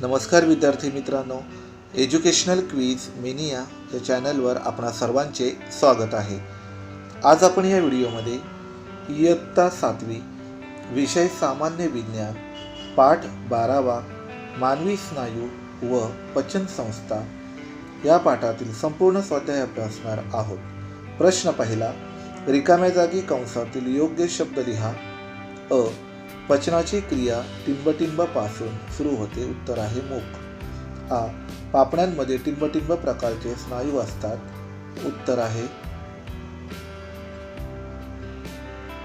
नमस्कार विद्यार्थी मित्रांनो एज्युकेशनल क्वीज मिनिया या चॅनलवर आपणा सर्वांचे स्वागत आहे. आज आपण या व्हिडिओमध्ये इयत्ता सातवी विषय सामान्य विज्ञान पाठ बारावा मानवी स्नायू व पचन संस्था या पाठातील संपूर्ण स्वाध्याय अभ्यासणार आहोत. प्रश्न पहिला रिकाम्या जागी कंसातील योग्य शब्द लिहा. अ. पचनाची क्रिया टिंबटिंबापासून सुरू होते उत्तर आहे मूक. आ पापण्यांमध्ये टिंबटिंब प्रकारचे स्नायू असतात. उत्तर आहे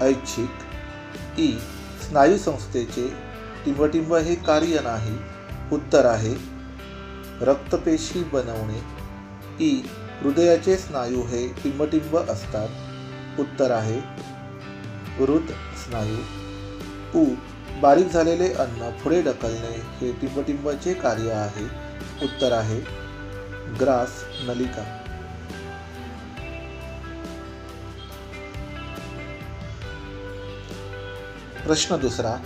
ऐच्छिक. ई स्नायू संस्थेचे टिंबटिंब हे कार्य नाही. उत्तर आहे रक्तपेशी बनवणे. ई हृदयाचे स्नायू हे टिंबटिंब असतात. उत्तर आहे हृद स्नायू उ बारीक झालेले अन्न पुढे ढकलणे हे टिंबटिंबाचे कार्य आहे. उत्तर आहे ग्रास नलिका. प्रश्न दुसरा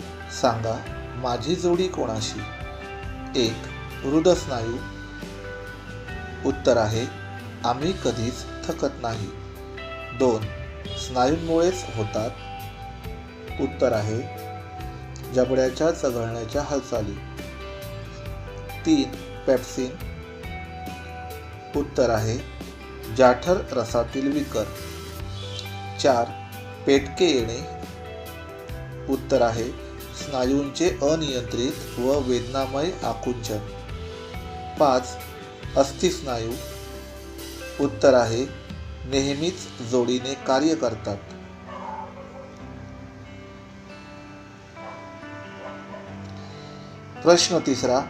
सांगा माझी जोडी कोणाशी? एक हृदस्नायू उत्तर आहे आम्ही कधीच थकत नाही. दोन स्नायूंमुळेच होतात. उत्तर आहे जबड्याच्या चघळण्याच्या हालचाली. तीन पेप्सिन. उत्तर आहे जाठर रसातील विकर. चार पेटके येणे. उत्तर आहे स्नायूंचे अनियंत्रित व वेदनामय आकुंचन. पाच अस्थिस्नायू उत्तर आहे नेहमीच जोडीने कार्य करतात. प्रश्न तिसरा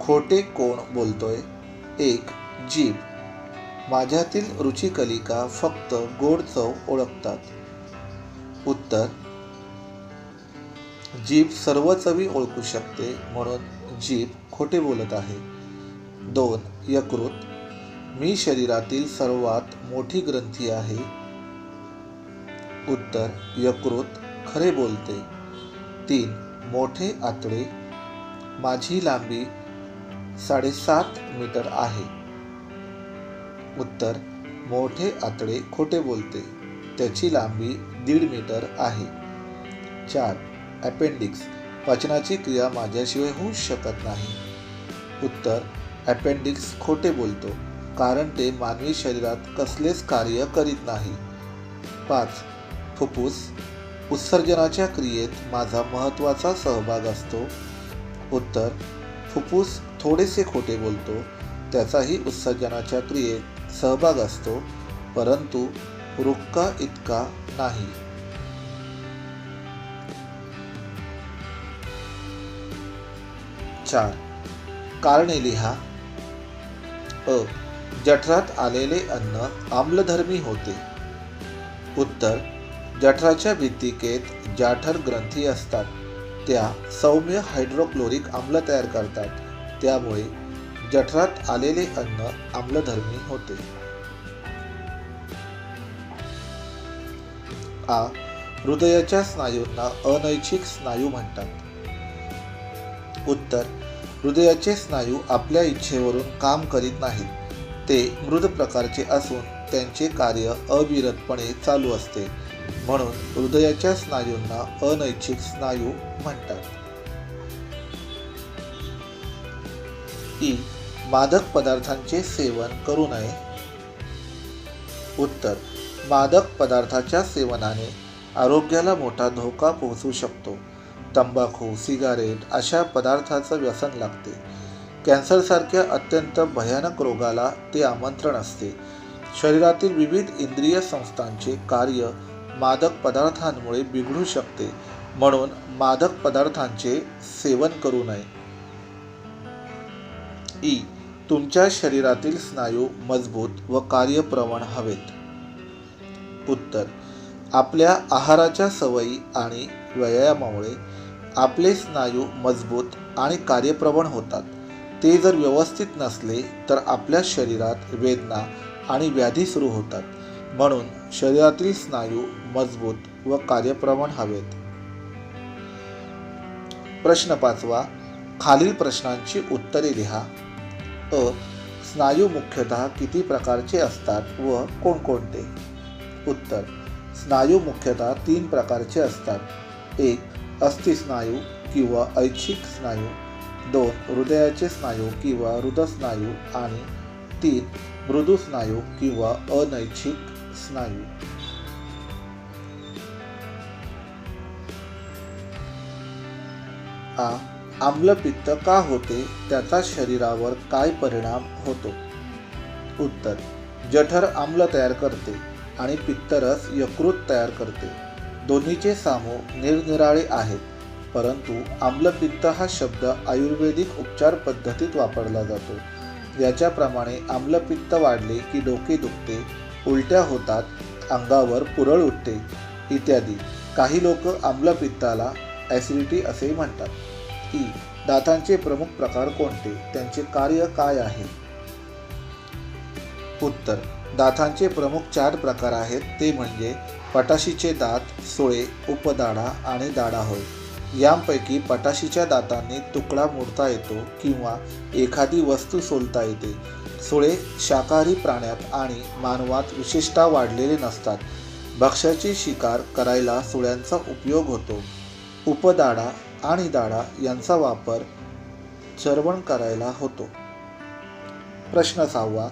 खोटे कोण बोलतोय? एक जीभ. माझ्यातील रुचिकलिका फक्त गोड चव ओळखतात. उत्तर जीभ सर्व चवी ओळखू शकते म्हणून जीभ खोटे बोलत आहे. दोन यकृत. मी शरीरातील सर्वात मोठी ग्रंथी आहे. उत्तर यकृत खरे बोलते. तीन मोठे आतडे माझी लांबी साडेसात मीटर आहे. उत्तर मोठे आतडे खोटे बोलते. त्याची लांबी दीड मीटर आहे. चार अपेंडिक्स पचनाची क्रिया माझ्याशिवाय होऊ शकत नाही. उत्तर अपेंडिक्स खोटे बोलतो कारण ते मानवी शरीरात कसलेच कार्य करीत नाही. पाच फुफ्फुस उत्सर्जनाच्या क्रियेत माझा महत्त्वाचा सहभाग असतो. उत्तर फुफ्फुस थोडेसे खोटे बोलतो त्याचाही उत्सर्जनाच्या क्रियेत सहभाग असतो परंतु रुक्का इतका नाही. चार. कारणे लिहा. अ. जठरात आलेले अन्न आम्लधर्मी होते. उत्तर. जठराच्या भित्तिकेत जाठर ग्रंथी असतात. त्या सौम्य हायड्रोक्लोरिक आम्ल तयार करतात. त्यामुळे जठरात आलेले अन्न आम्लधर्मी होते. आ हृदयाच्या स्नायूंना अनैच्छिक स्नायू म्हणतात. उत्तर हृदयाचे स्नायू आपल्या इच्छेवरून काम करीत नाहीत. ते मृद प्रकारचे असून त्यांचे कार्य अविरतपणे चालू असते. म्हणून हृदयाच्या स्नायूंना अनैच्छिक स्नायू म्हणतात. ई. मादक पदार्थांचे सेवन करू नये. उत्तर. मादक पदार्थाच्या सेवनाने आरोग्याला मोठा धोका पोहोचू शकतो. तंबाखू सिगारेट अशा पदार्थाचं व्यसन लागते. कॅन्सरसारख्या अत्यंत भयानक रोगाला ते आमंत्रण असते. शरीरातील विविध इंद्रिय संस्थांचे कार्य मादक पदार्थांमुळे बिघडू शकते म्हणून मादक पदार्थांचे सेवन करू नये. ई. तुमच्या शरीरातील स्नायू मजबूत व कार्यप्रवण हवेत. उत्तर. आपल्या आहाराच्या सवयी आणि व्यायामामुळे आपले स्नायू मजबूत आणि कार्यप्रवण होतात. ते जर व्यवस्थित नसले तर आपल्या शरीरात वेदना आणि व्याधी सुरू होतात. म्हणून शरीरातील स्नायू मजबूत व कार्यप्रवण हवेत. प्रश्न पाचवा खालील प्रश्नांची उत्तरे लिहा. अ स्नायू मुख्यतः किती प्रकारचे असतात व कोणकोणते? उत्तर स्नायू मुख्यतः तीन प्रकारचे असतात. एक अस्थिस्नायू किंवा ऐच्छिक स्नायू. दोन हृदयाचे स्नायू किंवा हृदस्नायू. आणि तीन मृदू स्नायू किंवा अनैच्छिक. स्नायू आ आम्लपित्त का होते त्याचा शरीरावर काय परिणाम होतो? उत्तर जठर आम्ल तयार करते आणि पित्तरस यकृत तयार करते. दोन्हीचे सामो निरनिराळे आहेत परंतु आम्लपित्त हा शब्द आयुर्वेदिक उपचार पद्धतीत वापरला जातो. याच्याप्रमाणे आम्लपित्त वाढले की डोके दुखते उलट्या होतात अंगावर पुरळ उठते इत्यादी. काही लोक आम्लपित्ताला ॲसिडिटी असेही म्हणतात. ई. दातांचे प्रमुख प्रकार कोणते? त्यांचे कार्य काय आहे? उत्तर. दातांचे प्रमुख चार प्रकार आहेत. ते म्हणजे पटाशीचे दात सोळे उपदाडा आणि दाडा होय. यांपैकी पटाशीच्या दातांनी तुकडा मोडता येतो किंवा एखादी वस्तू सोलता येते. सुळे शाकाहारी प्राण्यात आणि मानवात विशेषतः वाढलेले नसतात. भक्ष्याची शिकार करायला सुळ्यांचा उपयोग होतो. उपदाडा आणि दाडा यांचा वापर चरवण करायला होतो. प्रश्न सहावा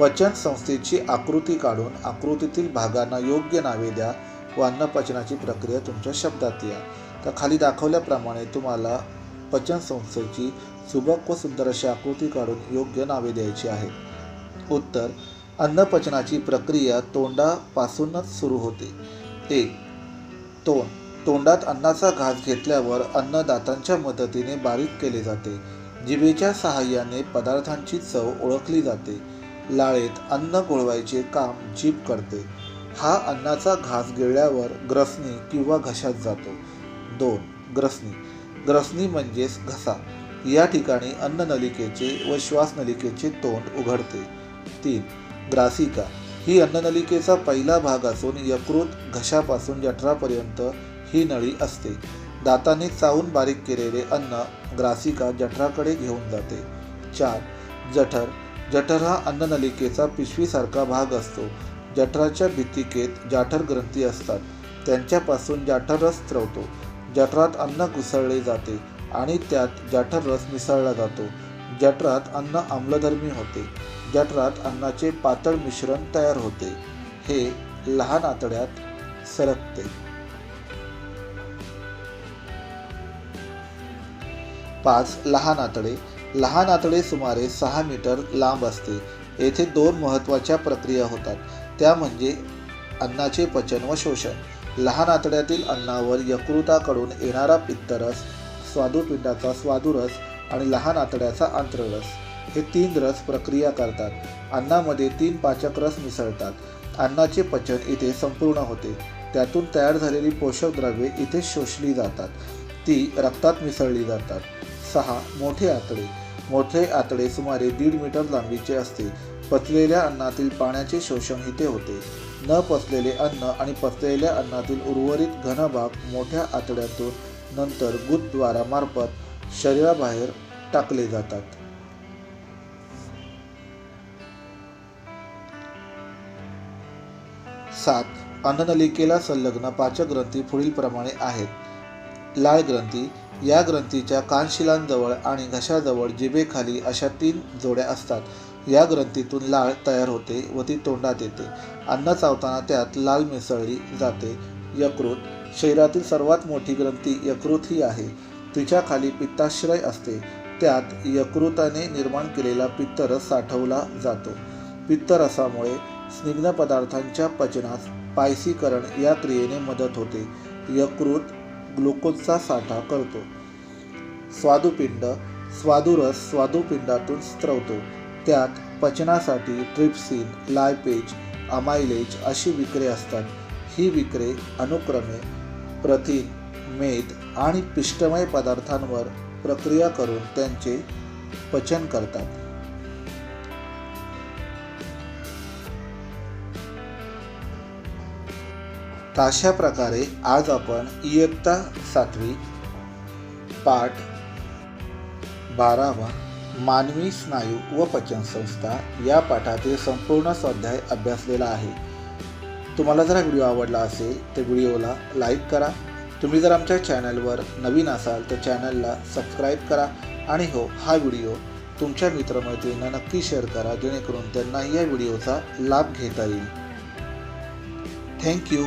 पचन संस्थेची आकृती काढून आकृतीतील भागांना योग्य नावे द्या व अन्नपचनाची प्रक्रिया तुमच्या शब्दात या तर खाली दाखवल्याप्रमाणे तुम्हाला पचन संस्थेची सुबक व सुंदर अशी आकृती काढून योग्य नावे द्यायची आहेत. उत्तर अन्नपचनाची प्रक्रिया तोंडापासूनच सुरू होते. एक तोंड. तोंडात अन्नाचा घास घेतल्यावर अन्न दातांच्या मदतीने बारीक केले जाते. जिभेच्या सहाय्याने पदार्थांची चव ओळखली जाते. लाळेत अन्न गोळवायचे काम जीभ करते. हा अन्नाचा घास गिळल्यावर ग्रसणी किंवा घशात जातो. दोन ग्रसनी. ग्रसनी म्हणजेच घसा. या ठिकाणी अन्ननलिकेचे व श्वासनलिकेचे तोंड उघडते. तीन ग्रासिका. ही अन्ननलिकेचा पहिला भाग असून यकृत घशापासून जठरापर्यंत ही नळी असते. दाताने चावून बारीक केलेले अन्न ग्रासिका जठराकडे घेऊन जाते. चार जठर. जठर हा अन्ननलिकेचा पिशवीसारखा भाग असतो. जठराच्या भित्तिकेत जाठर ग्रंथी असतात. त्यांच्यापासून जाठरस स्त्रवतो जठरात अन्न घुसळले जाते. आणि त्यात जठर रस मिसळला जातो. जठरात अन्न आम्लधर्मी होते. जठरात अन्नाचे पातळ मिश्रण तयार होते. हे लहान आतड्यात सरकते. पाच लहान आतडे. लहान आतडे सुमारे सहा मीटर लांब असते. येथे दोन महत्त्वाच्या प्रक्रिया होतात. त्या म्हणजे अन्नाचे पचन व शोषण. लहान आतड्यातील अन्नावर यकृताकडून येणारा पित्तरस स्वादुपिंडाचा स्वादुरस आणि लहान आतड्याचा आंत्ररस. हे तीन रस प्रक्रिया करतात. अन्नामध्ये तीन पाचक रस मिसळतात. अन्नाचे पचन इथे संपूर्ण होते. त्यातून तयार झालेली पोषक द्रव्ये इथे शोषली जातात. ती रक्तात मिसळली जातात. सहा मोठे आतडे. मोठे आतडे सुमारे दीड मीटर लांबीचे असते. पचलेल्या अन्नातील पाण्याचे शोषण इथे होते. न पचलेले अन्न आणि पचलेल्या अन्नातील उर्वरित घन भाग मोठ्या आतड्यातून नंतर गुदद्वारामार्फत शरीराबाहेर टाकले जातात. सात. अन्ननलिकेला संलग्न पाचक ग्रंथी पुढीलप्रमाणे आहेत. लाळ ग्रंथी या ग्रंथीच्या कानशिलांजवळ आणि घशाजवळ जिभेखाली अशा तीन जोड्या असतात. या ग्रंथीतून लाळ तयार होते व ती तोंडात येते. अन्न चावताना त्यात लाल मिसळली जाते. यकृत शरीरातील सर्वात मोठी ग्रंथी यकृत ही आहे. तिच्या खाली पित्ताश्रय असते. त्यात यकृताने निर्माण केलेला पित्तरस साठवला जातो. पित्तरसामुळे स्निग्ध पदार्थांच्या पचनास पायसीकरण या क्रियेने मदत होते. यकृत ग्लुकोजचा साठा करतो. स्वादुपिंड स्वादुरस स्वादुपिंडातून स्त्रवतो. त्यात पचनासाठी ट्रिप्सिन लायपेज अमायलेज अशी विक्रे असतात. ही विक्रे अनुक्रमे प्रथिन मेद आणि पिष्टमय पदार्थांवर प्रक्रिया करून त्यांचे पचन करतात. अशा प्रकारे आज आपण इयत्ता सातवी पाठ बारावा मानवी स्नायू व पचनसंस्था या पाठातील संपूर्ण स्वाध्याय अभ्यासलेला आहे. तुम्हाला जर हा व्हिडिओ आवडला असेल तर व्हिडिओला लाईक करा. तुम्ही जर आमच्या चॅनलवर नवीन असाल तर चॅनलला सबस्क्राईब करा. आणि हो हा व्हिडिओ तुमच्या मित्रमैत्रिणींना नक्की शेअर करा जेणेकरून त्यांनाही या व्हिडिओचा लाभ घेता येईल. थँक्यू